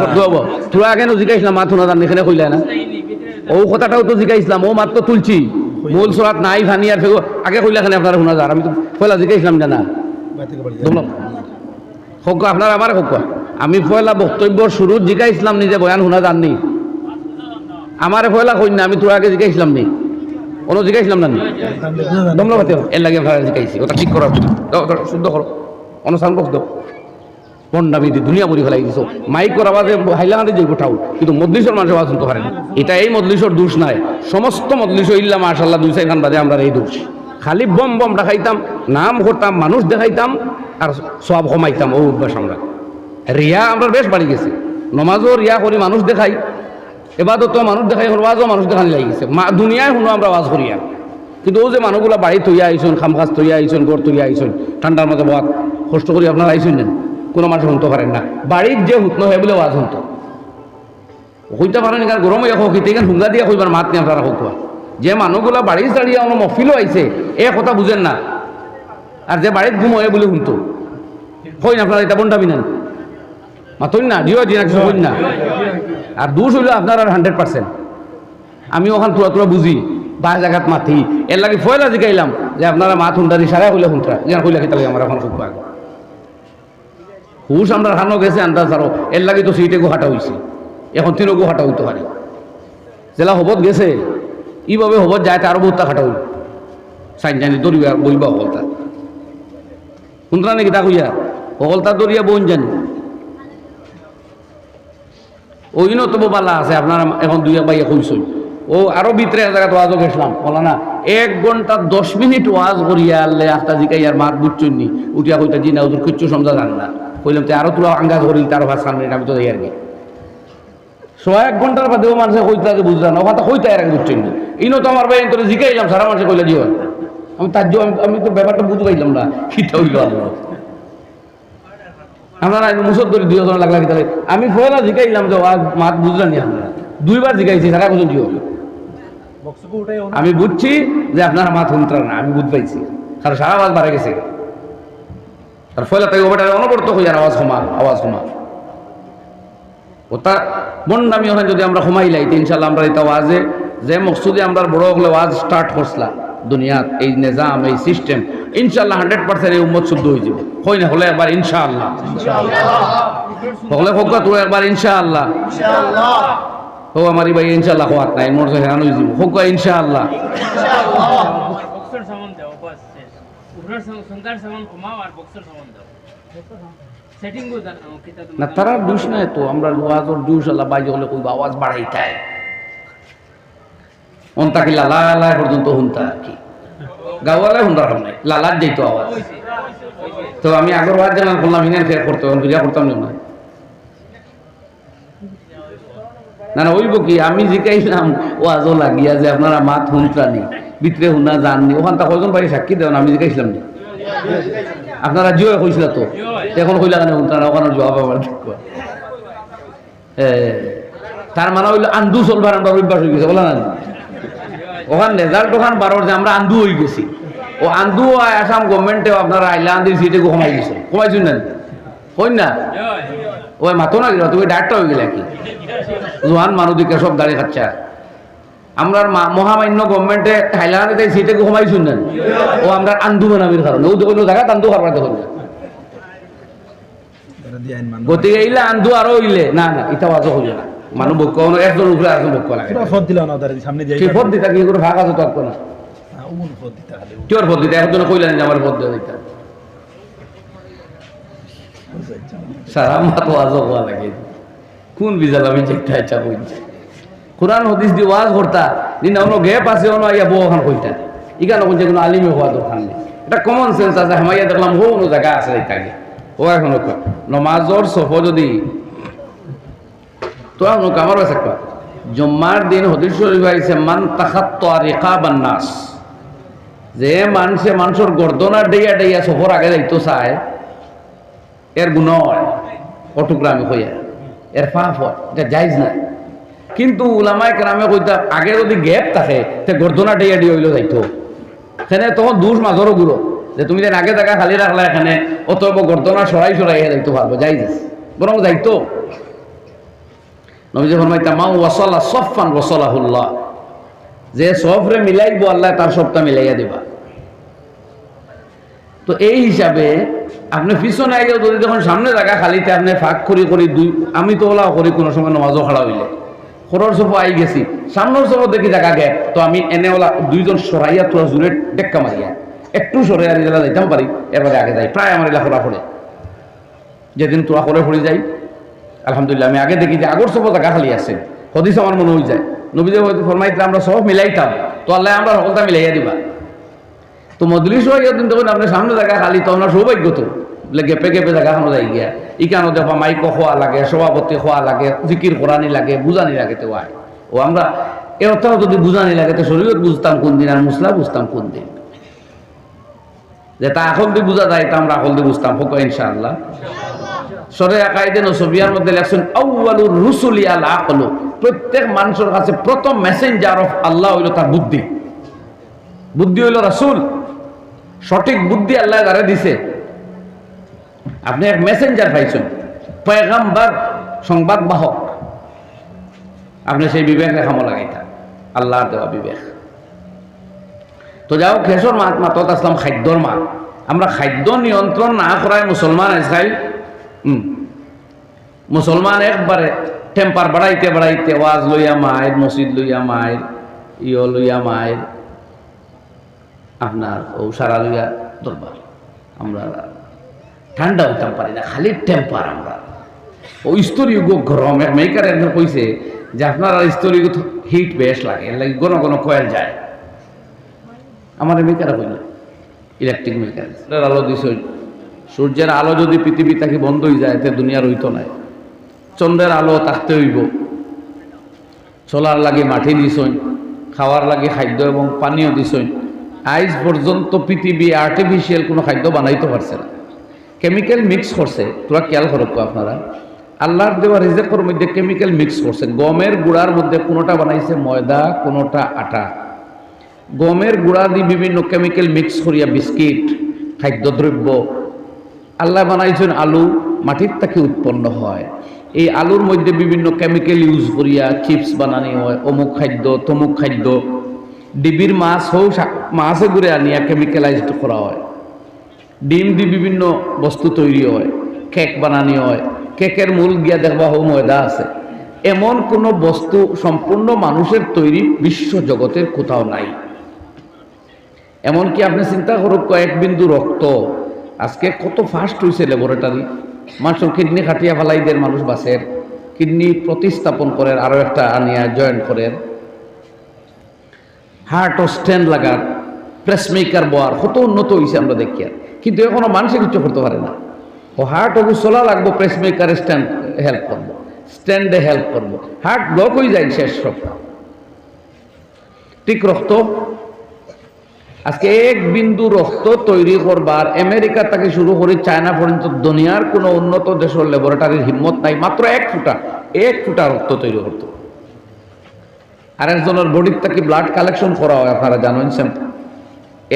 করতে হব তোরা আগে নো জিকাইছিলাম মাত শোনা জান এখানে কইলা না? ও কথাটাও তো জিকাইছিলাম ও মাত্র তুলছি। মূল সরাত নাই, ভানি আর ফেগো আগে কইলা খানে আপনারা শোনা যার আমি তো পয়লা জিকাইছিলাম না না হোক আপনার আমার হোক আমি পয়লা বক্তব্য শুরু জিকাইছিলাম নিজে, বয়ান শোনা জাননি আমার পয়লা কই না আমি তোর আগে জিকাইছিলাম নি। কোনো জিকাইছিলাম না? দমলা পাতে এর লাগে আপনারা জিকাইছি। ওটা ঠিক করো শুদ্ধ করো অনুষ্ঠান বক্স দি দুনিয়া মরি ফেলাই দিছো। মাইক করা বাজে হাইলাকান্দি যে কোথাও কিন্তু মদলিশর মানুষের আওয়াজ শুনতে পারেন এটা এই মদলিশর দোষ নাই। সমস্ত মদলিশ ইল্লা মাশাল্লাহ দুই চার খান বাজে আমরা এই দোষ। খালি বম বম দেখাইতাম, নাম করতাম মানুষ দেখাইতাম, আর সব কমাইতাম ও অভ্যাস আমরা। রিয়া আমরা বেশ বাড়ি গেছে। নমাজও রিয়া করি মানুষ দেখাই, এবাদত মানুষ দেখাই ওয়াজও মানুষ দেখানি লাগি গেছে। মা দুনিয়ায় শুনো আমরা ওয়াজ করি আর কিন্তু ও যে মানুষগুলা বাড়ি তৈয়া আইসুন খামখাজ তৈয়া আইসুন গড় তৈয়া আইসুন ঠান্ডার মধ্যে বাদ কষ্ট করি আপনারা আইসুন নেন কোনো মানুষ শুনতে পারেন না। বাড়ির যে হুতন হয় বলে ওয়াজ শুনতো। হইতে পারেন কারণ গরম হইয়া হোক এখানে হুঙ্গা দিয়া হইবার মাত নিয়ে আপনারা হোক যে মানুষগুলা বাড়ি দাঁড়িয়ে আমার মফিলও আইছে এ কথা বুঝেন না। আর যে বাড়িত ঘুম হয় বলে শুনতো। হই না আপনারা এটা বন্ধাবি নেন মাতই না দিও দিনা কিছু হইন না। আর দোষ হইল আপনার আর হান্ড্রেড পার্সেন্ট আমি ওখান তোরা তোরা বুঝি বা জায়গাত মাতি। এর লাগে ফয়লা জিগাইলাম যে আপনারা মাত হুন্ডারি সারা হইলে হুন্টরা যেন কইলা খেতে আমার এখন খুব আগে হুশ আমরা খানো গেছে, আন্দাজ আরও। এর লাগে তো সিটে গুহাটা হইছে। এখন তিনও গুহাটা হইতে পারে। জেলা হবত গেছে ইভাবে হবত যায় আরও বহুতটা খাটা হইল। সাইন জানি দরিয়া বইবা হকলতা শুনতরা নাকি তা কইয়া? হকলতা দরিয়া বোন জানি। ওইনও তো বালা আছে, আপনারা এখন দুই বাইয়া কইসই ও আরও ভিতরে এক জায়গাতে ওয়াজও গেছিলাম, বলা না। এক ঘণ্টা দশ মিনিট ওয়াজ করিয়া আল্লে আস্তা জিকাই আর মাত বুঝছই নি উঠিয়া কইতা, জি না ওদের কিচ্ছু সমঝা জান না। কইলাম তো আরও তোরা আঙ্গাজ করিল তার ভাষা সামনে আমি তো যাই আর কি। সো এক ঘণ্টার বাদেও মানুষে কইতা যে বুঝলা না ওখানে কইতা আর আগে বুঝছই না ইনো তো আমার ভাই তোরা জিকাইলাম সারা মানুষে কইলা জিও। আমি তার আমি- আমি তো ব্যাপারটা বুঝতে পাইলাম না খিতা হইল আল্লাহ আপনারা মুসদ করে দুই জন লাগলা কিতাবে আমি ফয়লা জিকাইলাম যে আজ মাত বুঝলেন নি আপনারা দুইবার জিকাইছি সারা বছর জিও। আমি বুঝছি যে আপনারা মাত শুনতার না আমি বুঝ পাইছি। কারণ সারা আওয়াজ বাড়ে গেছে। আর ফয়লা তাই ওটা অনবরত আর আওয়াজ কমা আওয়াজ কমা ওটা বন্ডামি ওখানে যদি আমরা কমাইলাই তো ইনশাল্লাহ আমরা এটা ওয়াজে যে মকসুদে আমরা বড় হলে ওয়াজ স্টার্ট করছিলাম দুনিয়াত এই নিজাম এই সিস্টেম ইনশাল্লাহ হান্ড্রেড পার্সেন্ট এই উম্মত শুদ্ধ হয়ে যাবে। হয় না হলে একবার ইনশাআল্লাহ। হলে হোক তো একবার ইনশাআল্লাহ। ও আমার ভাই ইনশাআল্লাহ হওয়ার নাই মোর হেরান হয়ে যাব। হোক ইনশাআল্লাহ বক্সের সামান দাও বাস শেষ উনার সামান কমাও আর বক্সের সামান দাও সেটিং গো জানো কিতা না তারা দুষ নাই তো আমরা দুষ আল্লাহ বাইজে হলে কইবা আওয়াজ বাড়াইতাই অন্তা কি লালা লালা পর্যন্ত হুনতা কি। গাওয়ালে হুন্দার হাম নাই লালার যেত আওয়াজ। তো আমি আগর ওয়াজ জানান করলাম হিনান ফের করতে করতাম না। না না ওইব কি আমি জিকাইলাম ওয়াজও লাগিয়া যে আপনারা মাত হুনতানি ভিতরে হুনা জাননি ওখান তা কয়জন বাড়ি সাক্ষী দেন আমি জিকাইছিলাম না। আপনারা জিও কইছিল তো এখন কইলা কেন হুনতানা ওখানে জবাব দেখো এ, তার মানে হইল আন্দু চলবার আমরা অভ্যাস হয়ে গেছে বলা না ওখান রেজাল্ট ওখান বারোর যে আমরা আন্দু হয়ে গেছি। ও আন্দু আয় আসাম গভর্নমেন্টেও আপনারা আইলা আন্দির সিটে কমাই দিছে। কমাইছুন না? কই না? ওই মাতো না গেল তুমি ডাক্তার হয়ে গেলে কি? জোয়ান মানুষদিকে সব দাঁড়িয়ে খাচ্ছা। আমরা মহামান্য গভর্নমেন্টে হাইলাকান্দিতে সিটে কমাইছুন না ও আমরা আন্দু বানাবির কারণে। ও দেখুন জায়গা আন্দু করবার দেখুন গতিকে এইলে আন্দু আরও হইলে না না হইলে না। মানুষ একজন উপরে আরেকজন বক্য লাগে। না সামনে যাই ফদ দিতা কি করে ভাগ আছে তর্ক না উমন ফদ দিতে একজন কইলেন যে আমার দিয়ে দিতা? সারা মাত ওয়াজও হওয়া লাগে। কোন বিজাল আমি চেকটা ইচ্ছা। কোরআন হদিস দি ওয়াজ করতা, দিন অন্য গ্যাপ আছে অন্য আইয়া বউ ওখান কইতা। ইখানে কোন যে কোনো আলিমে হওয়া দরকার নেই। এটা কমন সেন্স আছে, হামাইয়া দেখলাম হো কোনো জায়গা আছে ইত্যাদি ও এখন নমাজর সফ যদি তো এখন আমার কাছে জম্মার দিন হদিস শরীফ আইছে, মান তাখাত্ত রিকাবান নাস যে মানুষে মানুষের গর্দনা ডেইয়া ডেইয়া সফর আগে যাইতো চায়, এর গুণ হয় অটুকরা আমি কইয়া এর ফাফ হয়, এটা যাইজ নাই। কিন্তু উলামায় কেরামে কইতা, আগে যদি গ্যাপ থাকে, তে গর্দনা ডেইয়া দিয়ে হইল যাইতো। সেনে তখন দূর মাজরও গুলো যে তুমি যেন আগে জায়গা খালি রাখলা এখানে, অতএব গর্দনা সরাই সরাই যাইতো পারব যাইজ আছে বরং যাইতো। নবীজি ফরমাইতা মা ওয়াসালা সফান ওয়াসালাহুল্লাহ। যে সফরে মিলাইব আল্লাহ, তার সবটা মিলাইয়া দিবা। তো এই হিসাবে আপনি পিছনে আইলেও যদি যখন সামনে জায়গা খালিতে আপনি ফাঁক করি করি দুই, আমি তো ওলাও করি কোনো সময় নমাজও খাড়া হইলে। খরর সফ আই গেছি। সামনের সফ দেখি জায়গা গে, তো আমি এনে ওলা দুইজন সরাইয়া তোরা জুড়ে টেক্কা মারিয়া একটু সরে আর জেলা যাইতাম পারি এবারে আগে যাই প্রায় আমার এলাকা পড়ে যেদিন তোরা করে পড়ে যাই আলহামদুলিল্লাহ, আমি আগে দেখি যে আগর সব জায়গা খালি আছে। হদিস আমার মনে হয়ে যায়। হয়তো ফরমাইতে আমরা সব মিলাইতাম তো আল্লাহ আমরা সকলটা মিলাইয়া দিবা। তো মজলিস হয়ে যখন আপনার সামনে জায়গা খালি, তো আমরা সৌভাগ্য তো গেপে গেপে জায়গা খানো যাই গিয়া। ইকানো দেখো মাইকো খোয়া লাগে, সভাপতি খোয়া লাগে জিকির করানি লাগে বুঝানি লাগে তো আয় ও আমরা, এ অর্থাৎ যদি বুঝানি লাগে তো শরীর বুঝতাম কোন দিন আর মুসলা বুঝতাম কোন দিন যে তা এখন দিয়ে বুঝা যায়, তা আমরা এখন দিয়ে বুঝতাম হোক ইনশাআল্লাহ। সরে আকাইদে নসবিয়ার মধ্যে লেখছেন আউয়ালুর রুসুলি আল আকলু প্রত্যেক মানুষের কাছে প্রথম মেসেঞ্জার অফ আল্লাহ হইল তার বুদ্ধি। বুদ্ধি হইল রাসূল সঠিক বুদ্ধি আল্লাহ যারা দিছে। আপনি এক মেসেঞ্জার পাইছেন। পয়গাম্বার, সংবাদ বাহক। আপনি সেই বিবেক রেখাম লাগাইতা। আল্লাহর দেওয়া বিবেক। তো যাও, খেসর মাত মাতত আসলাম খাদ্যর মাত। আমরা খাদ্য নিয়ন্ত্রণ না করায় মুসলমান হুম মুসলমান একবারে টেম্পার বাড়াইতে বাড়াইতে ওয়াজ লইয়া মায়ের মসজিদ লইয়া মায়ের ইয় লইয়া মায়ের আপনার ও সারা লইয়া দরবার আমরা ঠান্ডা হইতাম পারি না, খালি টেম্পার আমরা। ও স্তরীয় গরম, মেকার একজন কইছে যে আপনার আর স্তরীয় হিট বেশ লাগে, এর লাগে গণ গণ কয়েল যায়। আমার মেকারা কইল ইলেকট্রিক মেকার। আলো দিছ সূর্যের আলো যদি পৃথিবী তাকে বন্ধ হয়ে যায় তে দুনিয়ার হইতো নাই। চন্দ্রের আলো থাকতে হইব। চলার লাগে মাটি দিছই খাওয়ার লাগে খাদ্য এবং পানীয় দিছই আইজ পর্যন্ত পৃথিবী আর্টিফিশিয়াল কোনো খাদ্য বানাইতে পারছে না। কেমিক্যাল মিক্স করছে, তোরা খেয়াল করো আপনারা। আল্লাহর দেওয়া রিজেকের মধ্যে কেমিক্যাল মিক্স করছে। গমের গুঁড়ার মধ্যে কোনোটা বানাইছে ময়দা, কোনোটা আটা। গমের গুঁড়া দিয়ে বিভিন্ন কেমিক্যাল মিক্স করিয়া বিস্কিট, খাদ্যদ্রব্য। আল্লাহ বানাইছেন আলু, মাটির থেকে উৎপন্ন হয়। এই আলুর মধ্যে বিভিন্ন কেমিক্যাল ইউজ করিয়া চিপস বানানি হয়, অমুক খাদ্য, তমুক খাদ্য। ডিবির মাছ হোক মাছে ঘুরে আনিয়া কেমিক্যালাইজড করা হয়। ডিম দিয়ে বিভিন্ন বস্তু তৈরি হয়, কেক বানানি হয়, কেকের মূল গিয়া দেখবা হোক ময়দা আছে। এমন কোনো বস্তু সম্পূর্ণ মানুষের তৈরি বিশ্ব জগতের কোথাও নাই। এমনকি আপনি চিন্তা করুন কয়েক বিন্দু রক্ত, আজকে কত ফাস্ট হয়েছে ল্যাবরেটরি মানুষের কিডনি খাটিয়া ফেলাইদের মানুষ বাসের কিডনি প্রতিস্থাপন করেন, আরও একটা আনিয়া জয়েন করেন। হার্ট ও স্ট্যান্ড লাগার প্রেসমেকার বোয়ার, কত উন্নত হয়েছে আমরা দেখি আর। কিন্তু এখনও মানুষে কিছু করতে পারে না। ও হার্ট চলা লাগবো প্রেসমেকার স্ট্যান্ড হেল্প করব। স্ট্যান্ডে হেল্প করব। হার্ট ব্লক হয়ে যায় শেষ সব ঠিক রক্ত। আজকে এক বিন্দু রক্ত তৈরি করবার আমেরিকা থেকে শুরু করে চায়না পর্যন্ত দুনিয়ার কোনো উন্নত দেশের ল্যাবরেটরির হিম্মত নাই, মাত্র এক ফুটা এক ফুটা রক্ত তৈরি করতো। আরেকজনের বডির থেকে ব্লাড কালেকশন করা হয়, আপনারা জানেন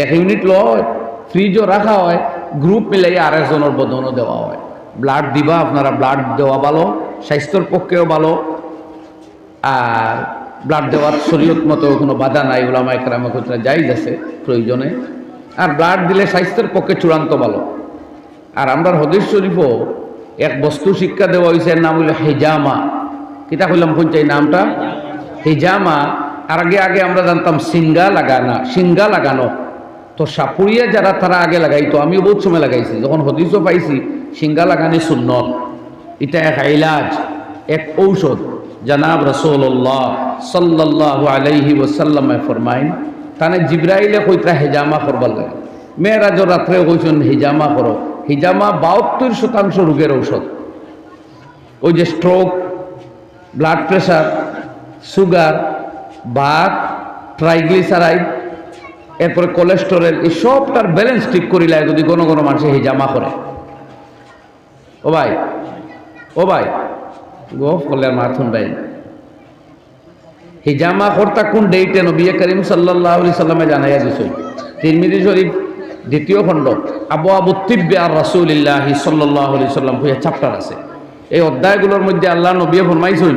এক ইউনিট লয়। ফ্রিজও রাখা হয় গ্রুপ মিলাইয়া আরেকজনের বদনও দেওয়া হয়। ব্লাড দিবা, আপনারা ব্লাড দেওয়া ভালো, স্বাস্থ্যের পক্ষেও ভালো। আর ব্লাড দেওয়ার শরীয়ত মতো কোনো বাধা নাই ওলামা একরামা ক্ষেত্রে যাইজ আছে, প্রয়োজনে। আর ব্লাড দিলে স্বাস্থ্যের পক্ষে চূড়ান্ত ভালো। আর আমরা হদিস শরীফও এক বস্তু শিক্ষা দেওয়া হয়েছে এর নাম হইল হেজামা। কিতা কইলাম কোনটাই নামটা? হেজামা। আর আগে আগে আমরা জানতাম সিঙ্গা লাগানা, সিঙ্গা লাগানো। তো সাপুরিয়া যারা তারা আগে লাগাইতো, আমিও বহুত সময় লাগাইছি। যখন হদিসও পাইছি সিঙ্গা লাগানি সুন্নত। এটা এক ইলাজ, এক ঔষধ। জানাব রসোল্লাহ সাল্লাহ আলাইহি ওসাল্লামে ফরমাইন, তানে জিব্রাইলে কইতা হেজামা করবার লাগে। মেয়েরাজ রাত্রে কইছেন, হিজামা করো। হিজামা বাহাত্তর শতাংশ রোগের ঔষধ। ওই যে স্ট্রোক ব্লাড প্রেশার সুগার বাত ট্রাইগ্লিসারাইড এরপরে কোলেস্টেরল এই সবটার ব্যালেন্স ঠিক করিলে যদি কোনো কোনো মানুষে হিজামা করে। ও ভাই ও ভাই গো ফলের মাথুন ভাই। হিজামা কর্তা কোন ডেইটে নবী করিম সাল্লাহ আলি সাল্লামে জানাইয়া দিছই তিরমিদি শরীফ, দ্বিতীয় খণ্ড, আবু আবু তিব্বে আর রাসুলিল্লাহি সাল্লাহ আলি সাল্লাম হইয়া চ্যাপ্টার আছে। এই অধ্যায়গুলোর মধ্যে আল্লাহ নবী ফরমাইছেন,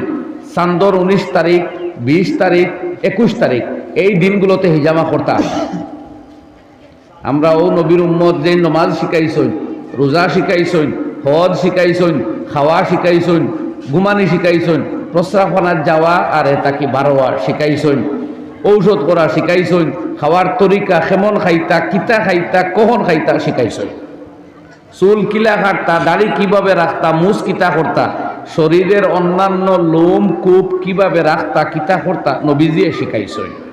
চান্দর উনিশ তারিখ, বিশ তারিখ, একুশ তারিখ। এই দিনগুলোতে হিজামা করতাম আমরা ও নবীর উম্মত যে নমাজ শিখাইছইন, রোজা শিখাইছইন, হজ শিখাইছইন, খাওয়া শিখাইছইন, ঘুমানি শিখাইছইন প্রস্রাবখানার যাওয়া আর এটাকে বারোয়া শিখাইছইন, ঔষধ করা শিখাইছইন, খাওয়ার তরিকা কেমন খাইতা, কিতা খাইতা, কখন খাইতা শিখাইছইন। চুল কিলা কাটতা, দাড়ি কীভাবে রাখতা মুস কিতা করতা শরীরের অন্যান্য লোম, কূপ কীভাবে রাখতা কিতা করতা নবীজিয়ে শিখাইছইন।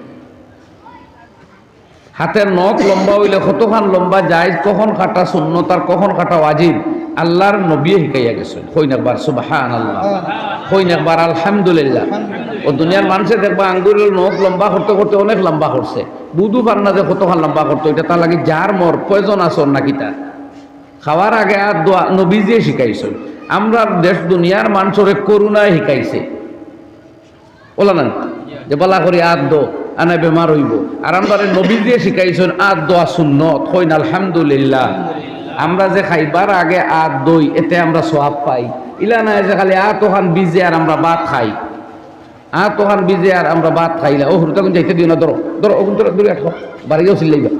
হাতের নখ লম্বা হইলে কতখান লম্বা যায়, কখন কাটা শূন্যতার কখন কাটা ওয়াজিব? আল্লাহর নবী শিখাইয়া গেছে, হইন একবার সুবাহান আল্লাহ হইন একবার, আলহামদুলিল্লাহ। ও দুনিয়ার মানুষে দেখবা আঙ্গুরের নখ লম্বা করতে করতে অনেক লম্বা করছে। বুধু পার না যে কতখান লম্বা করতো, এটা তার লাগে যার মর, প্রয়োজন আসন নাকি তার। খাওয়ার আগে আর দোয়া নবীজিয়ে শিখাইছে। আমরা দেশ দুনিয়ার মানুষরে করুণায় শিখাইছে। ওলা না যে বলা করি আদ দো আনা বেমার হইব। আর আমরা নবী দিয়ে শিখাইছেন, আদ দোয়া সুন্নত, হইন আলহামদুলিল্লাহ। আমরা যে খাইবার আগে আদ দই, এতে আমরা সোয়াব পাই। ইলা নাই যে খালি আ তোহান বিজে আর আমরা ভাত খাই। আ তোহান বিজে আর আমরা ভাত খাইলা ও হুরুতা কোন যাইতে দিও না, ধরো ধরো ওগুন ধরো দূরে রাখো বাড়ি গেও সিল্লাইবা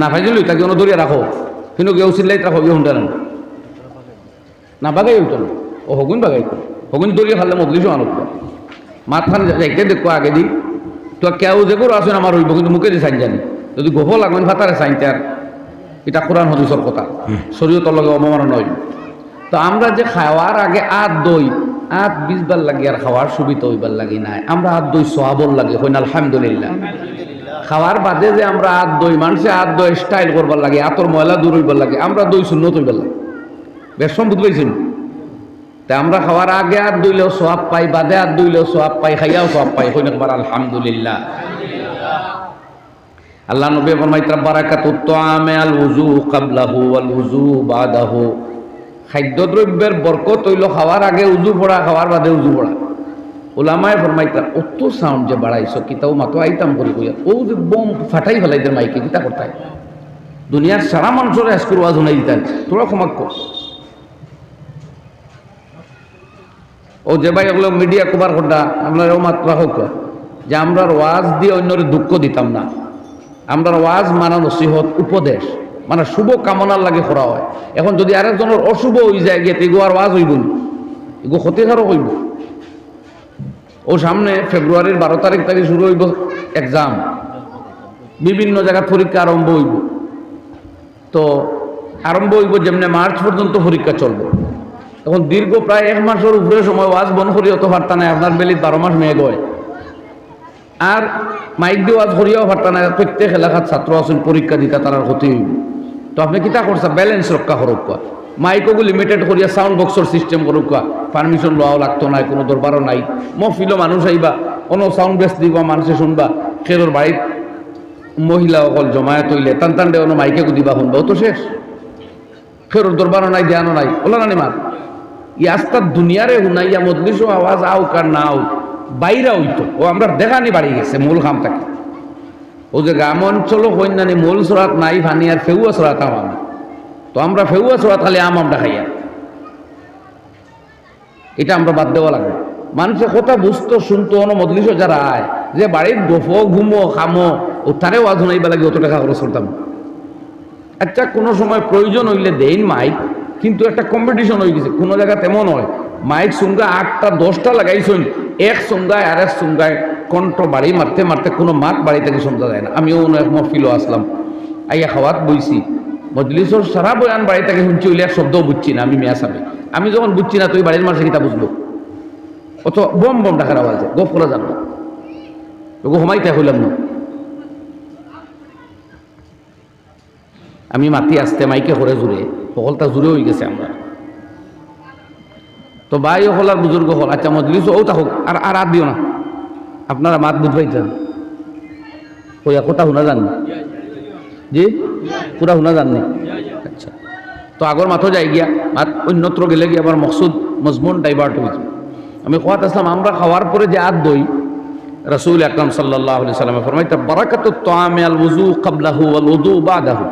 না ফাইজিল তাকে অন্য দূরে রাখো। কিন্তু গেও সিল্লাই রাখো, গিয়ে হুন্ডা না না বাগাই না। ও হগুন বাগাই হগুন দূরে খালে মদলিশও আনুক মাথান যাইতে দেখো আগে দি তো কেউ যে করো আসুন আমার হইব কিন্তু মুখে দিয়ে সাইন জানি। যদি গোফ লাগবেন ফাতারে সাইন তার। এটা কোরআন হদিসর কথা। শরীয়তর লগে অবমাননা নয়। তো আমরা যে খাওয়ার আগে আত দই আত বিশবার লাগে আর খাওয়ার সুবিধা হইবার লাগে নাই। আমরা আত দই সোয়াবর লাগে হইন আলহামদুলিল্লাহ। খাওয়ার বাদে যে আমরা আত দই মানুষে আত দই স্টাইল করবার লাগে আতর ময়লা দূর হইবার লাগে আমরা দই শূন্য হইবার লাগে। বেশ বুঝ পাইছেন তা আমরা খাওয়ার আগে আর দুইলেও সোয়াব পাই, বাদে আর দুইলেও সোয়াব পাই, খাইয়াও সোয়াব পাই। হইন একবার আলহামদুলিল্লাহ। আল্লাহ নবী ফরমাইতা বারাকাতুত তাআমে আল উযু ক্বাবলাহু ওয়াল উযু বাদাহু। খাদ্যদ্রব্যের বরকত হইল খাওয়ার আগে উজু পড়া, খাওয়ার বাদে উজু পড়া। ওলামায় ফরমাইতা অত সাউন্ড যে বাড়াইছো, কিতাও মাতো আইতাম করি কইয়া, ও যে বম ফাটাই ফেলাইতে মাইকে, কিতা করতাই দুনিয়ার সারা মানুষের আজকুর ওয়াজ শুনাই দিতেন। তোরা ক্ষমা কর। ও যে ভাই ওগুলো মিডিয়া কভার করটা আপনার ও মাত্র হোক। যে আমরা ওয়াজ দিয়ে অন্যরে দুঃখ দিতাম না। আমরা ওয়াজ মানা নসিহত, উপদেশ মানে শুভ কামনার লাগে করা হয়। এখন যদি আরেকজনের অশুভ হয়ে যায়, গিয়ে এগো আর ওয়াজ হইব এগো ক্ষতিকারক হইব। ও সামনে ফেব্রুয়ারির বারো তারিখ থেকে শুরু হইব এক্সাম বিভিন্ন জায়গায় পরীক্ষা আরম্ভ হইব। তো আরম্ভ হইব যেমনি মার্চ পর্যন্ত পরীক্ষা চলবে। তখন দীর্ঘ প্রায় এক মাসের উপরে সময় ওয়াজ বন করি, অত পারতা নাই। আপনার বেলিত বারো মাস মেয়ে গয়। আর মাইক দিয়ে ওয়াজ করিয়াও পারতা নাই। প্রত্যেক এলাকার ছাত্র আছেন, পরীক্ষা দিতা তার ক্ষতি হইব। তো আপনি কিতা করছে ব্যালেন্স রক্ষা করুক মাইকও লিমিটেড করিয়া সাউন্ড বক্সর সিস্টেম করুক পারমিশন লওয়াও লাগতো নাই, কোনো দরবারও নাই। মফিলও মানুষ আইবা, কোনো সাউন্ড বেস দিবা, মানুষে শুনবা। খেরোর বাড়িত মহিলা অকল জমায়েত হইলে, টান টান দেওয়ানো মাইকে দিবা শুনবাও তো শেষ। ফেরোর দরবারও নাই, ধ্যানও নাই। ওলা নানি মার ই আস্তার দুনিয়ারে হুনাইয়া মজলিসও আওয়াজ আও কার না আও, বাইরা হইতো। ও আমরা দেখানি বাড়ি গেছে, মূল খামটাকে ও যে গ্রাম অঞ্চলও কন্যানি মূল সরাত নাই, ভানি আর ফেউয়া সরাত আম তো আমরা ফেউয়া সরাত খালি আম আমরা খাইয়া এটা আমরা বাদ দেওয়া লাগবে মানুষের কথা বুঝতো, শুনতো, অন মজলিসও যারা আয়, যে বাড়ির গোফো ঘুমো, খামো ও তারে ওয়াজ শুনাইবা লাগে, অত টাকা খরচ করতাম। একটা কোনো সময় প্রয়োজন হইলে দেইন মাইক কিন্তু একটা কম্পিটিশন হয়ে গেছে। কোনো জায়গা তেমন হয়, মাইক সুঙ্গা আটটা, দশটা লাগাইছেন, এক সুঙ্গায় আর এক সুঙ্গায় কণ্ঠ বাড়ি মারতে মারতে কোনো মাত বাড়ি থেকে শুনতে যায় না। আমিও এক মফিলও আসলাম। আইয়া খাওয়াত বইছি। মজলিসর সারা বয়ান বাড়ি থেকে শুনছি হইলে এক শব্দও বুঝছি না, আমি মেয়া সাবে আমি যখন বুঝছি না তুই বাড়ির মানুষের কিতা বুঝব? অত বম বম টাকার আওয়াজে গোপ করা জানো তোকে হমাইতে হইলাম না। আমি মাতি আসতে, মাইকে করে জুড়ে। সকলটা জুড়ে হয়ে গেছে আমরা তো ভাই হল আর বুজুর্গ হল আচ্ছা মজলিস ও তা হোক আর আর আর দিও না। আপনারা মাত বুঝবাইতেন কইয়া কোটা শুনা জাননি জি? পুরা শুনা জাননি আচ্ছা। তো আগর মাথো যাই গিয়া, মাত অন্যত্র গেলে গিয়ে আবার মকসুদ মজমুন ডাইভার্ট হয়েছে আমি খোয়াত আসলাম আমরা খাওয়ার পরে যে আদ দই, রসুল আকরম সাল্লাহ সাল্লামে ফরমাইতে বারাকাত তামে আল উজু কাবলাহু আল উদু বাদাহু।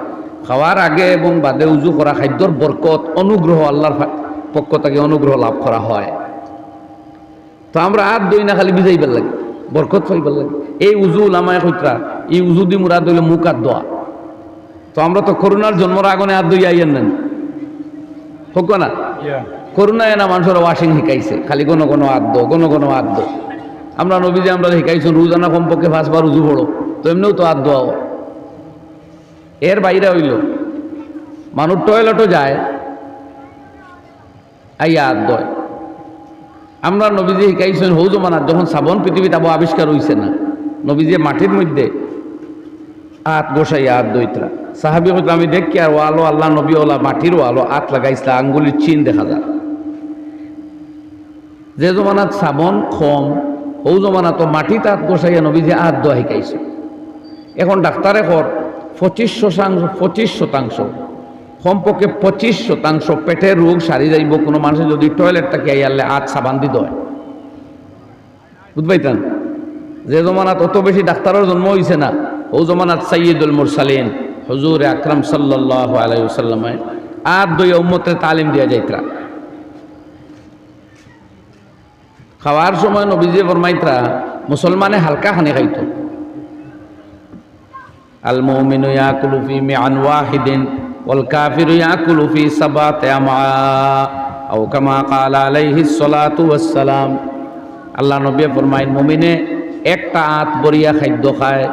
খাওয়ার আগে এবং বাদে উজু করা খাদ্যর বরকত অনুগ্রহ আল্লাহর পক্ষ থেকে অনুগ্রহ লাভ করা হয়। তো আমরা আর দই না খালি বিজাইবার লাগে বরকত পাইবার লাগে। এই উজু লামায় কইত্রা এই উজু দি মুরাদ হইলে মুখ আর দোয়া। তো আমরা তো করোনার জন্মর আগনে আর দই আইয়েন নেন হোক না? করোনায় না মানুষের ওয়াশিং শিকাইছে খালি কোনো কোনো আদ্য কোনো কোনো আদ্য আমরা নবীজি আমরা শিকাইছো রোজানা কমপক্ষে পাঁচবার উজু পড়ো তো এমনিও তো আদ্য এর বাইরে হইল। মানুষ টয়লেটও যায়, আইয়া আদ্য আমরা নবীজি শিকাইছেন হৌ জমানার যখন সাবন পৃথিবীতে আবু আবিষ্কার হইছে না, নবীজি মাটির মধ্যে আত বসাইয়া আত দইতরা সাহাবি হয়তো আমি দেখি আর ওয়ালো আল্লাহ নবী ওলা মাটির ওয়ালো আত লাগাইছিলা আঙ্গুলির চিন দেখা যায়। যে জমানাত সাবন ও জমানা তো মাটি তাত বসাইয়া নবীজি আত দোয়া শিকাইছে এখন ডাক্তারে কর পঁচিশ শতাংশ পঁচিশ শতাংশ। কমপক্ষে পঁচিশ শতাংশ পেটের রোগ সারি যাইব। কোনো মানুষের যদি টয়লেটটাকে আইয়ালে আত সাবান দিতে হয়। বুঝবাইতেন? যে জমানাত অত বেশি ডাক্তারের জন্ম হইছে না, ও জমানাত সাইয়দুল মুরসালিন, হুজুর আকরাম সাল্লাল্লাহু আলাইহি ওয়াসাল্লামে। আর দুই উম্মতের তালিম দিয়া যাইতরা। খাওয়ার সময় নবীজি ফরমাইতরা, মুসলমানে হালকা খানি খাইতো। আল মুমিনু ইয়াকুলু ফি মিআন ওয়াহিদিন ওয়াল কাফিরু ইয়াকুলু ফি সাবাতি আমা আও কামা ক্বালা আলাইহিস সালাতু ওয়াস সালাম আল্লাহ নবী ফরমাইন, মুমিনে একটা আত বরিয়া খাদ্য খায়,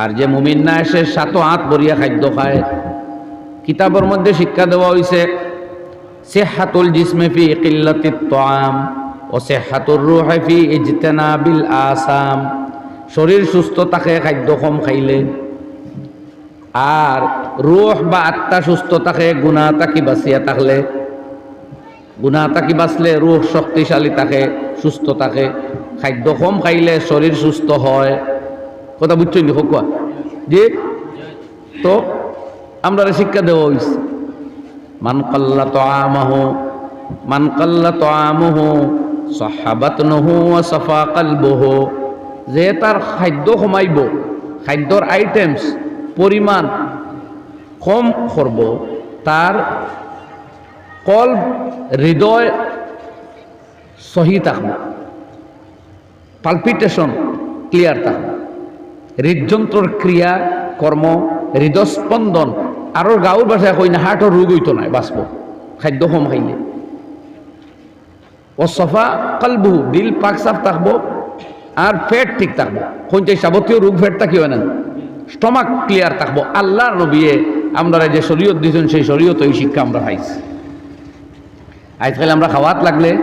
আর যে মুমিন না এসে সাত আত বরিয়া খাদ্য খায়। কিতাবের মধ্যে শিক্ষা দেওয়া হয়েছে সেহাতুল জিসমে ফি কিল্লাতিত তাম ও সেহাতুর রুহে ফি ইজতেনাবিল আসাম। শরীর সুস্থ থাকে, খাদ্য কম খাইলে। আর রুহ বা আত্মা সুস্থ থাকে গুণা তাকি বাঁচিয়া থাকলে গুণা তাকি বাঁচলে রুহ শক্তিশালী থাকে, সুস্থ থাকে। খাদ্য কম খাইলে শরীর সুস্থ হয়। কথা বুঝছেন নি কোয়া যে তো আমরা শিক্ষা দেওয়া হয়েছে মান কাল্লা তো আমহ মান কাল্লা তো আমহ সহাবাত নহু সফা কালবহ। যে তার খাদ্য কমাইব খাদ্যর আইটেমস পরিমাণ কম করব, তার কল হৃদয় সহি থাকবে। পালপিটেশন ক্লিয়ার থাকবে। হৃদযন্ত্রর ক্রিয়া, কর্ম, হৃদস্পন্দন আরও গাঁৱৰ ভাষায় কই না, হাৰ্টৰ ৰোগ হইতো নাই বাঁচব খাদ্য কম খাইলে। ও সফা কালবু, দিল পাক সাফ থাকব আর পেট ঠিক থাকব। কোনটা যাবতীয় রোগ ফেট থাকিও না স্টমাক ক্লিয়ার থাকব। আল্লাহর নবিয়ে আমরা যে শরীয়ত দিয়েছেন, সেই শরীয়ত এই শিক্ষা আমরা পাইছি। আজকাল আমরা খাওয়াত লাগলে,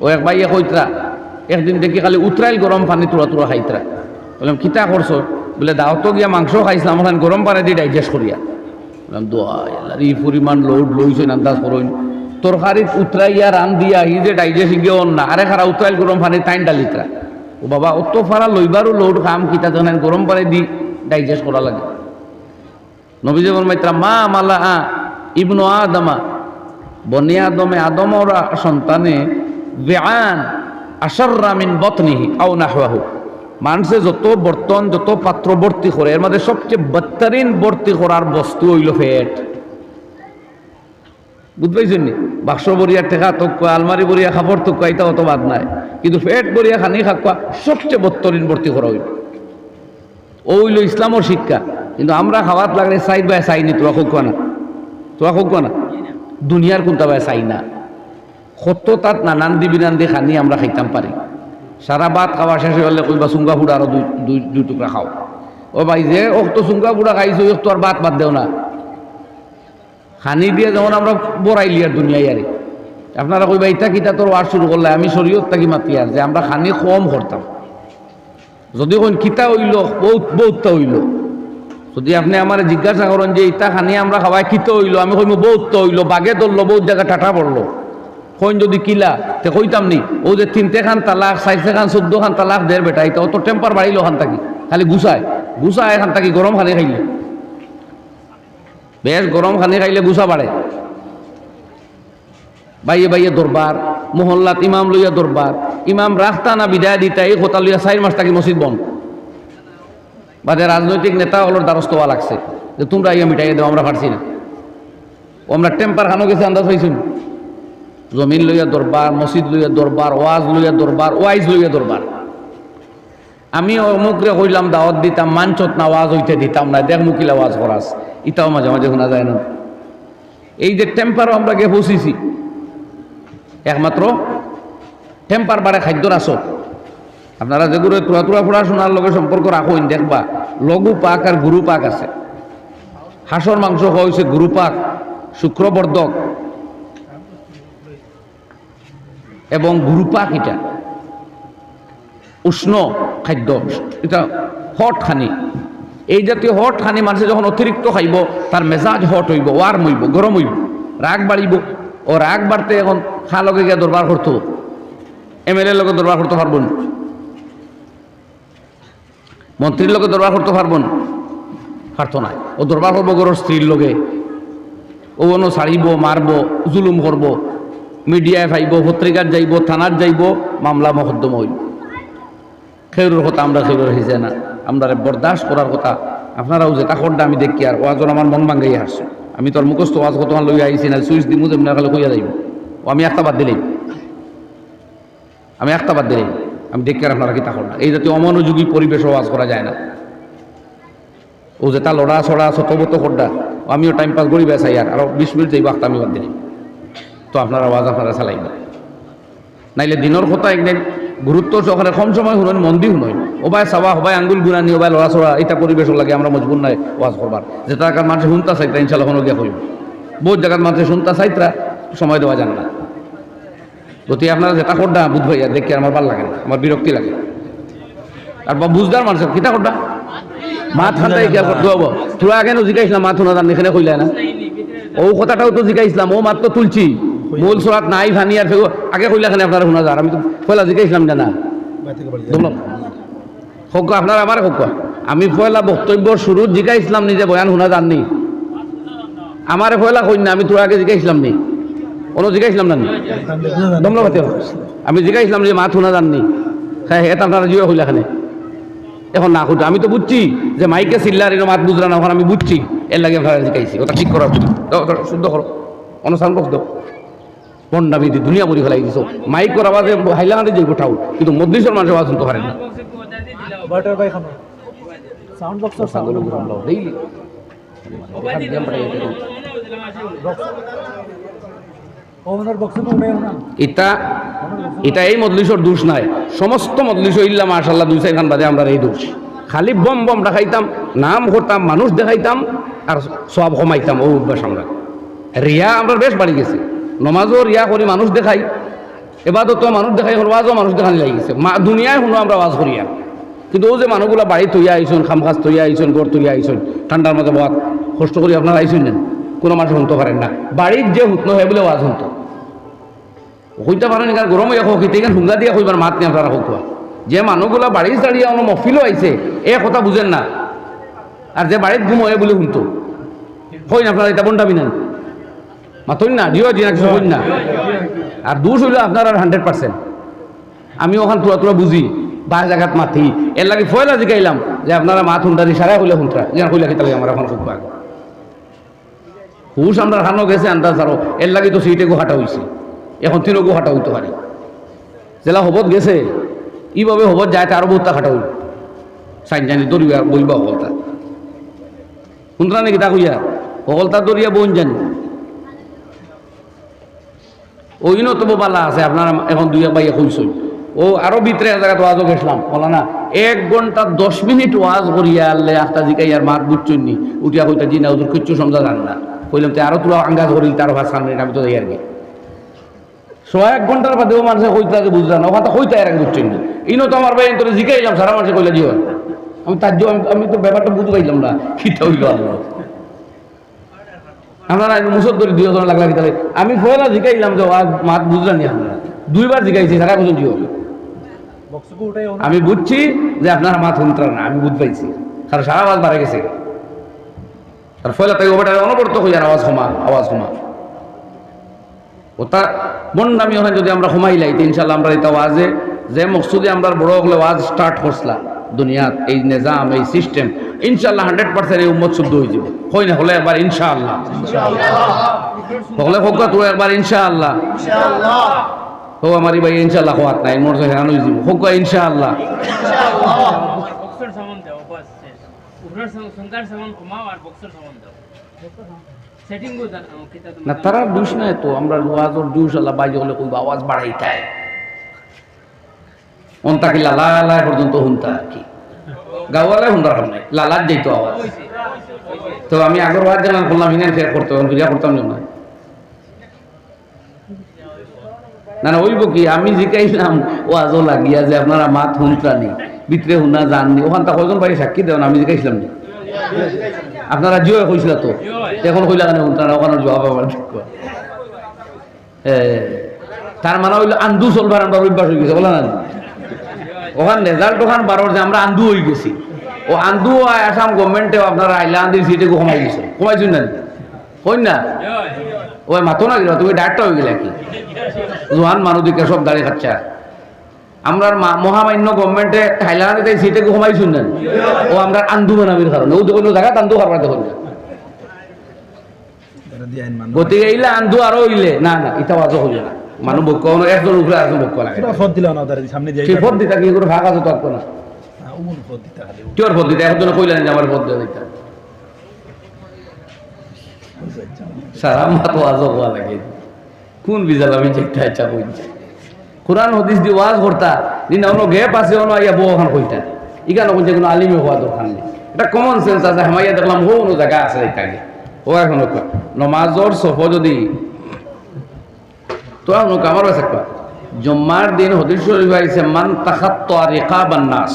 ও এক বাইয়া কইতরা, একদিন দেখি খালি উতরাইল গরম পানি তোরা তোরা খাইতরা। বললাম, কিতা করছ? বলে, দাওয়াত গিয়া মাংস খাইছিলাম আমার গরম পানি দিয়ে ডাইজেস্ট করিয়া। বললাম, দোয়া আল্লাহর এই পরিমাণ লোড লইছেন, আন্দাজ করইন তরকারিত উতরাইয়া রান দিয়া হি যে ডাইজেস্ট গিয়ে না আরে খারা উতরাইল গরম পানি টাইন ডালিতরা। ও বাবা, অত ফারা লইবারও লোড খাম, কিতা জানেন গরম পানি দি ডাইজেস্ট করা লাগে। নবীজি বলমাইত্রা মা মালা আ ইবনু আদমা। বনে আদমে আদম ওরা সন্তানে বেআন আশাররা মিন বতনিহি আও নাহওয়াহু। মানুষে যত বর্তন, যত পাত্র ভর্তি করে, এর মধ্যে সবচেয়ে বত্তারিন ভর্তি করার বস্তু হইল ফেট। বুঝবাইছেন নি বাক্স বরিয়া টেকা তক্কা আলমারি বরিয়া খাবার তক্কা এটা অত বাদ নাই। কিন্তু ফেট বরিয়া খানি খাকুয়া সবচেয়ে বত্তরিন ভর্তি করা হইল। ও হইল ইসলামর শিক্ষা। কিন্তু আমরা খাওয়াত লাগলে সাইড বাই চাইনি তোরা খুব না। তোরা খুব না? দুনিয়ার কোনটা বাই চাই না? সত্য তাত নানান দি বিনান দি খানি আমরা খাইতাম পারি। সারা ভাত খাওয়া শেষ হলে কইবা চুঙ্গা ফুড়া আরও দুই দুই টুকরা খাও। ও ভাই যে ও তো চুঙ্গা ফুড়া খাইছো ও তো আর ভাত বাদ দেও না। খানি দিয়ে যেমন আমরা বড়াইলি আর দুনিয়ায় আরে। আপনারা কইবা ইটা কিতা তোর ওয়ার শুরু করলে, আমি শরীয়ত থাকি মাতি আর যে আমরা খানি কম করতাম। যদি কোন কিতা হইল, বহুত, বহুতটা হইল। যদি আপনি আমার জিজ্ঞাসা করেন যে ইটা খানি আমরা খাওয়াই কিতা হইল? আমি কইম বহুত হইল, বাগে ধরলো, বহুত জায়গা টাটা পড়ল। কইন যদি কিলা, তে কইতাম নি, ও যে তিনটে খান তালাক, চারটে খান, চোদ্দ খান তালাক দের বেটা এটা অত টেম্পার বাড়িল খান থাকি, খালি গুছায়। গুছায় এখান থাকি, গরম খালি খাইলে। বেশ গরম খানি খাইলে গুছা বাড়ে বাইয়ে বাইয়ে দরবার, মহল্লাত ইমাম লইয়া দরবার, ইমাম রাখতা না বিদায় দিতা, এই কথা লইয়া চার মাস থাকি মসজিদ বন্ধ। বাদে রাজনৈতিক নেতা হলোর দ্বারস্থ হওয়া লাগছে, যে তোমরা ইয়া মিটাইয়া দাও, আমরা পারছি না। আমরা টেম্পার খানো গেছে, আন্দাজ পাইছি জমিন লইয়া দরবার মসজিদ লইয়া দরবার, ওয়াজ লইয়া দরবার, ওয়াইজ লইয়া দরবার। আমি অমুকরে কইলাম, দাওয়াত দিতাম মানচত না ওয়াজ হইতে দিতাম না, দেখ মুকিলা ওয়াজ করাস। ইটাও মাঝে মাঝে শোনা যায় না। এই যে টেম্পারও আমরা গিয়ে বসিছি, একমাত্র টেম্পার বাড়ে খাদ্যর আসত আপনারা যেগুলো তুরা তুরা পড়াশোনার লগে সম্পর্ক রাখুন দেখবা, লঘু পাক আর গুরু পাক আছে। হাঁসর মাংস হওয়া হয়েছে গুরু পাক শুক্রবর্ধক এবং গুরু পাক এটা। উষ্ণ খাদ্য, এটা হট খানি এই জাতীয় হট খানি মানুষে যখন অতিরিক্ত খাইব, তার মেজাজ হট হইব, ওয়ার্ম হইব, গরম হইব, রাগ বাড়িব। ও রাগ বাড়তে এখন খা লগে গিয়ে দরবার করতো এর লগে দরবার করতে পারব না। মন্ত্রীর লগে দরবার করতে পারব না। পারতো না। ও দরবার করব গরোর স্ত্রীর লগে। ও অন্য ছাড়িব, মারব, জুলুম করব। মিডিয়ায় ফাইব, পত্রিকার যাইব, থানার যাইব, মামলা মকদ্দম হইব। খেউরের কথা আমরা খেউরের হিসে না। আমরা বরদাস্ত করার কথা। আপনারাও যে তাকরটা আমি দেখি আর ওয়াজন আমার মন ভাঙ্গাই হাসছে আমি তোর মুখস্থ ওয়াজ কত লই আইছি না সুইচ দিমু, যেমন খালে কইয়া যাইব। ও, আমি একটা বাদ দিলেই। আমি একটা বাদ দিলেই। আমি দেখি আর আপনারা কি না এই জাতীয় অমনোযোগী পরিবেশ ওয়াজ করা যায় না। ও যে তা লড়া ছড়া শতবত খড্ডা আমিও টাইম পাস করি বেসাই আর। আরও বিশ মিনিট যাইব, একটা আমি বাদ দিলাম তো আপনারা আওয়াজ আপনারা চালাইবেন। নাইলে দিনের কথা একদিন গুরুত্ব সহকারে কম সময় শুনেন, মন্দির শুনেন। ওবাই চাবা হবাই আঙ্গুল গুণানি ওবাই লড়া চড়া এটা পরিবেশ লাগে, আমরা মজবুর নাই, ওয়াজ করবার। যেটা একার মানুষ শুনতা চাইতা ইনশাল্লাহ কোনো গিয়া কইব বহুত জায়গার মানুষ শুনতা চাইতরা, সময় দেওয়া যান না। গতি আপনারা যেটা করডা, বুধ ভাইয়া দেখি আমার ভালো লাগে না, আমার বিরক্তি লাগে। আর বুঝদার মানুষের কিতা করডা? মাত খান্দাই গিয়া করতে হব তোরা আগে জিকাইছিলাম মাত শোনা জান এখানে কইলে না? ও কথাটাও তো জিকাইছিলাম ও মাত্র তুলছি। মূল সুরাত নাই, ভানি আর আগে কইলা খানে আপনারা শোনা যার আমি তো পয়লা জিকাইছিলাম জানা। বাড়ি থেকে বাড়ি যাই। দুমলম হোক আপনার আমার হোক আমি পয়লা বক্তব্য শুরু জিকাইছিলাম নিজে বয়ান শোনা জাননি আমার পয়লা কই আমি তোর আগে জিকাইছিলাম নি। কোনো জিকাইছিলাম না নি? দমলা পাতে আমি জিকাইছিলাম যে মাত শোনা জাননি হ্যাঁ এটা আপনারা জিও কইলা খানে। এখন না খুঁজে আমি তো বুঝছি যে মাইকে চিল্লার এর মাত বুঝলাম না আমি বুঝছি। এর লাগে আপনারা জিকাইছি ওটা ঠিক করা উচিত। দাও, দাও, শুদ্ধ করো অনুষ্ঠান পন্ডামি দি। দুনিয়া পরি ফেলাই দিছো। মাইক কর আওয়াজে হাইলাহান্ডে যে গোটাও কিন্তু মধ্যেশ্বর মানুষের আওয়াজ শুনতে পারেন না। বাটার বাই খানো সাউন্ড বক্স আর সাউন্ড বক্স তো এটা এটা এই মদলিশর দোষ নাই। সমস্ত মদলিশ ইল্লা মাশাল্লাহ দুই চারখান বাদে আমরা এই দোষ। খালি বম বম দেখাইতাম নাম করতাম মানুষ দেখাইতাম আর সব কমাইতাম ও অভ্যাস আমরা। রিয়া আমরা বেশ বাড়ি গেছে। নমাজও রিয়া করি মানুষ দেখাই। এবাদত মানুষ দেখাই হল ওয়াজও মানুষ দেখানি লাগি গেছে। মা দুনিয়ায় শুনো আমরা ওয়াজ করি আর। কিন্তু ও যে মানুহগুলা বাড়ি তৈয়া আইসুন খাম খাস তৈয়া আইসুন গড় তৈয়া আইসুন ঠান্ডার মধ্যে বাদ কষ্ট করি আপনারা আইসুন নেন কোনো মানুষ শুনতে পারেন না। বাড়ির যে হুতনো হয় বলে ওয়াজ শুনতো হইতে পারেন কারণ গরম হয়ে হোক এখানে হুঙ্গা দিয়ে হইবার মাত নিয়ে আপনারা হোক যে মানুহগুলা বাড়ি দাঁড়িয়ে আমার মফিলও আইছে এ কথা বুঝেন না। আর যে বাড়িত ঘুম হয়ে বলে শুনতো হই না আপনারা এটা বন্ডাবি নেন মাতই না দিও দিনা কিছু হইন না। আর দোষ হইল আপনার আর হান্ড্রেড পার্সেন্ট আমি ওখান তুলা তুলা বুঝি বাস জায়গাত মাথি এর লাগে ফয়লা জিকাইলাম যে আপনারা মাত হুন্ডারি সারা হইলে হুন্টরা। যেন হইলে খেতে আমার এখন খুব আগে হুশ আমরা হানো গেছে, আন্দাজ আরও। এর লাগে তো সেইটাকে হাঁটা হইছে। এখন তিনকো হাঁটা হইতে পারে। জেলা হবত গেছে ইভাবে হবত যায় আরও বহুত হাঁটা হইল। সাইন জানি দরিয়া বইবা হলতা শুনতা নাকি তা কইয়া? হলতা দরিয়া বইন জানি। ওইনো তো বালা আছে, আপনারা এখন দুই এক বাইয়া কইসই ও আরও ভিতরে ওয়াজও গেছিলাম বলা না এক ঘণ্টা দশ মিনিট ওয়াজ করিয়া আল্লে আখতা জিকাই আর মাত বুঝছেন নি উঠিয়া কইতা, জি না ওদের কিচ্ছু সমঝা জান না। কইলাম, তো আরও তোরা আঙ্গাজ করিল তার ভাষা সামনে আমি তো আর কি। সো এক ঘণ্টার বাদেও মানুষে কইতা যে বুঝলাম না ওখানে তো কইতা এর আগে বুঝছেন নি ইনো তো আমার ভাই তোরে জিকাইলাম সারা মানুষে কইলা দিও আমি তার জন্য আমি- তো ব্যাপারটা বুঝতে পাইলাম না খিতা হইল আল্লাহ। আপনারা মুসর ধরে দুই জন তাহলে আমি ফয়লা জিকাইলাম যে মাত বুঝলাম আপনারা দুইবার জিকাইছি, সারা পর্যন্ত জিও আমি বুঝছি যে আপনার শুনতার না আমি বুঝ পাইছি কারণ সারা আওয়াজ বাড়ে গেছে। আর ফয়লা তাই ওটা অনবরত হইয়ার আওয়াজ ক্ষমা আওয়াজ বন্ডামি ওখানে যদি আমরা ক্ষমাই লাই ইনশাল্লাহ আমরা এটা ওয়াজে যে মকসুদে আমরা বড় হলে ওয়াজ স্টার্ট করছিলাম দুনিয়াত এই নিজাম এই সিস্টেম ইনশাল্লাহ হান্ড্রেড পার্সেন্ট এই উম্মত শুদ্ধ হয়ে যাবে। হয় না হলে একবার ইনশাআল্লাহ। হলে হোক তো একবার ইনশাআল্লাহ। ও আমার ভাই, ইনশাআল্লাহ হওয়ার নাই, মোর হেরান হয়ে যাব হোক ইনশাআল্লাহ। না, তারা দুষ নাই তো, আমরা ওয়াজর দুষ আল্লাহ বাইজে হলে কইবা, আওয়াজ বাড়াইতাই অন্তাকি লালা লালা পর্যন্ত হুনতা কি? গাওয়ালে হুন্দার কাম নাই, লালার যাইতো আওয়াজ। তো আমি আগর ওয়াজ জানান করলাম ইনার ফের করতে তখন করতাম না। না না ওইব কি? আমি জিকাইলাম, ওয়াজও লাগিয়া যে আপনারা মাত হুনতানি ভিতরে হুনা জাননি। ওখান তা কয়জন বাড়ি সাক্ষী দেন আমি জিকাইছিলাম নি? আপনারা জিও কইছিল তো? এখন কইলা কেন হুনতানা ওখানে জবাব আমার ঠিক তার মানে হইল আন্দু চলবার আমরা অভ্যাস হয়ে গেছে, বলা না? ওখান রেজাল্ট ওখান বারোর যে আমরা আন্দু হয়ে গেছি। ও আন্দু আসাম গভর্নমেন্টে আপনারা আইলা, আন্দির সিটে কমাই দিছে। কমাইছুন না? কই না? ওই মাতো না গেল তুমি ডাক্তার হয়ে গেলে কি? জোহান মানুদিকে সব দাঁড়িয়ে খাচ্ছা। আমরা মহামান্য গভর্নমেন্টে হাইলাকান্দিতে সিটে কমাইছুন না ও আমরা আন্দু বানাবির কারণে। ও দেখুন জায়গা আন্দু খাবার দেখুন গতিকে এইলে আন্দু আরও হইলে না না ইটা বাজো হইলে না। মানুষ বক্য একজন উপরে একজন বক্য লাগে। ফদ দিলা না তার সামনে যাই। সেই দিতা কি করে ভাগ আছে তো আর কোনো? উমুন ফদ দিতে খালি। কিওর দিতা এখন কইলেন যে আমার পদ দিতা। সারা মাত ওয়াজ হওয়া লাগে। কোন বিজাল আমি চেকটা ইচ্ছা কইছে কোরআন, হদিস দি ওয়াজ করতা, দিন অন্য গেপ আছে অন্য আইয়া বউ কইতা। ইখানে কইছে কোনো আলিমে হওয়া দরকার নেই। এটা কমন সেন্স আছে, হামাইয়া দেখলাম হো কোনো জায়গা আছে এটাকে ও এখন নমাজর সফ যদি তো এখন আমার কয় জম্মার দিন হদিস শরীফ আইছে, মান তাখাত্ত আর রেখাবান নাস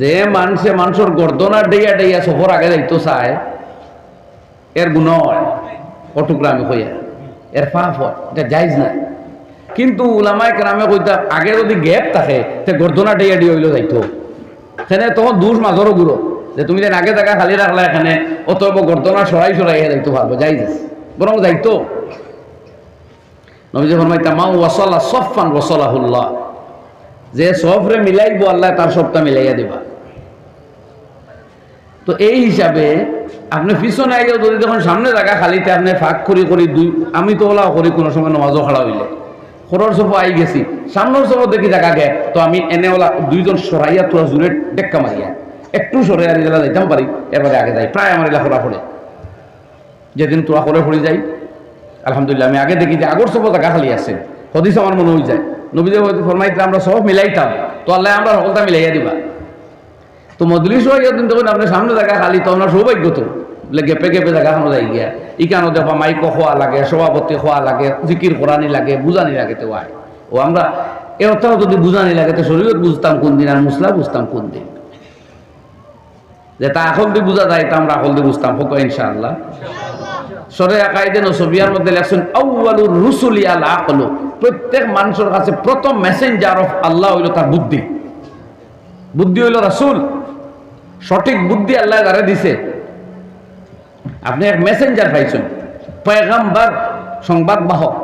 যে মানুষে মানুষের গর্দনা ডেইয়া ডেইয়া সফর আগে যাইতো চায় এর গুণ অটুকরা আমি কইয়া এর পাপ হয়, এটা যাইজ না কিন্তু উলামায় কেরামে কইতা আগে যদি গ্যাপ থাকে, তে গর্দনা ডেইয়া দিয়ে হইল যাইতো। সেনে তখন দূর মাজরও গুঁড়ো যে তুমি যেন আগে জায়গা খালি রাখলা এখানে, অতএব গর্দনা সরাই সরাই যাইতো ভাবো যাইজ। বরং যাইতো। নবীজি ফরমাইতা মা ওয়াসালা সফান ওয়াসালাহুল্লাহ যে সফরে মিলাইব আল্লাহ তার সবটা মিলাইয়া দিবা। তো এই হিসাবে আপনি পিছনে আগে যদি যখন সামনে জায়গা খালিতে আপনি ফাঁক করি করি দুই, আমি তো ওলা করি, কোনো সময় নমাজও খাড়া হইলে। খরর সফা আই গেছি। সামনের সফা দেখি জায়গা গে। তো আমি এনে ওলা দুইজন সরাইয়া তোরা জুড়ে টেক্কা মারিয়া। একটু সরে আর যাইতাম পারি, এরপরে আগে যাই। প্রায় আমার এলাকা খোলা পড়ে। যেদিন তোরা করে পড়ে যাই, আলহামদুলিল্লাহ, আমি আগে দেখি যে আগর সব জায়গা খালি আছে। হদিস আমার মনে হয়ে যায়। নবীদের ফরমাইতে আমরা সব মিলাইতাম। তো আল্লাহ আমরা সকলটা মিলাইয়া দিবা। তো মজলিস হয়ে তখন আপনার সামনে জায়গা খালি, তো আমরা সৌভাগ্য তো গেপে গেপে জায়গা খানো যাই গিয়া। ইকানো দেখবা মাইক খোয়া লাগে, সভাপতি খোয়া লাগে জিকির করানি লাগে বুঝানি লাগে তো আয় ও আমরা এ অর্থাৎ যদি বুঝানি লাগে তো শরীরত বুঝতাম কোন দিন আর মুসলা বুঝতাম কোন দিন যে তা এখন দিয়ে বুঝা যায়, তা আমরা এখন দিয়ে বুঝতাম হোক ইনশাআল্লাহ। সরে আকাইদে নসবিয়ার মধ্যে লেখছেন আউয়ালুর রুসুলি আল আকলু। প্রত্যেক মানুষের কাছে প্রথম মেসেঞ্জার অফ আল্লাহ হইল তার বুদ্ধি। বুদ্ধি হইল রাসূল সঠিক বুদ্ধি আল্লাহ যারা দিছে। আপনি এক মেসেঞ্জার পাইছেন। পয়গাম্বার, সংবাদ বাহক।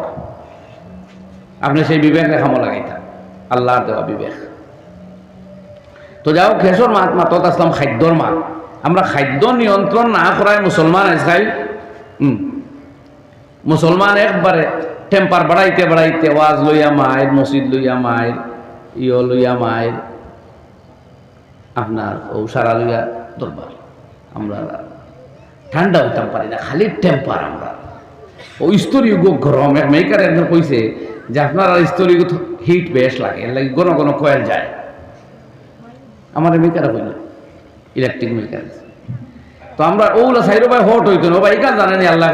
আপনি সেই বিবেক রেখামো লাগাইতা। আল্লাহর দেওয়া বিবেক। তো যাও, খেসর মাত মাতত আসলাম খাদ্যর মাত। আমরা খাদ্য নিয়ন্ত্রণ না করায় মুসলমান হুম মুসলমান একবারে টেম্পার বাড়াইতে বাড়াইতে ওয়াজ লইয়া মায়ের মসজিদ লইয়া মায়ের ইয় লইয়া মায়ের আপনার ও সারা লইয়া দরবার আমরা ঠান্ডা হইতাম পারি না, খালি টেম্পার আমরা ও স্তরীয় গরম মেকার একজন কইছে যে আপনার স্তরীয় হিট বেশ লাগে, এর লাগে ঘন ঘন কয়েল যায়। আমার মেকার হইল ইলেকট্রিক মেকার। তো আমরা ওগুলো সাইড ভাই হট হইতো না ভাই কাজ জানেনি আল্লাহ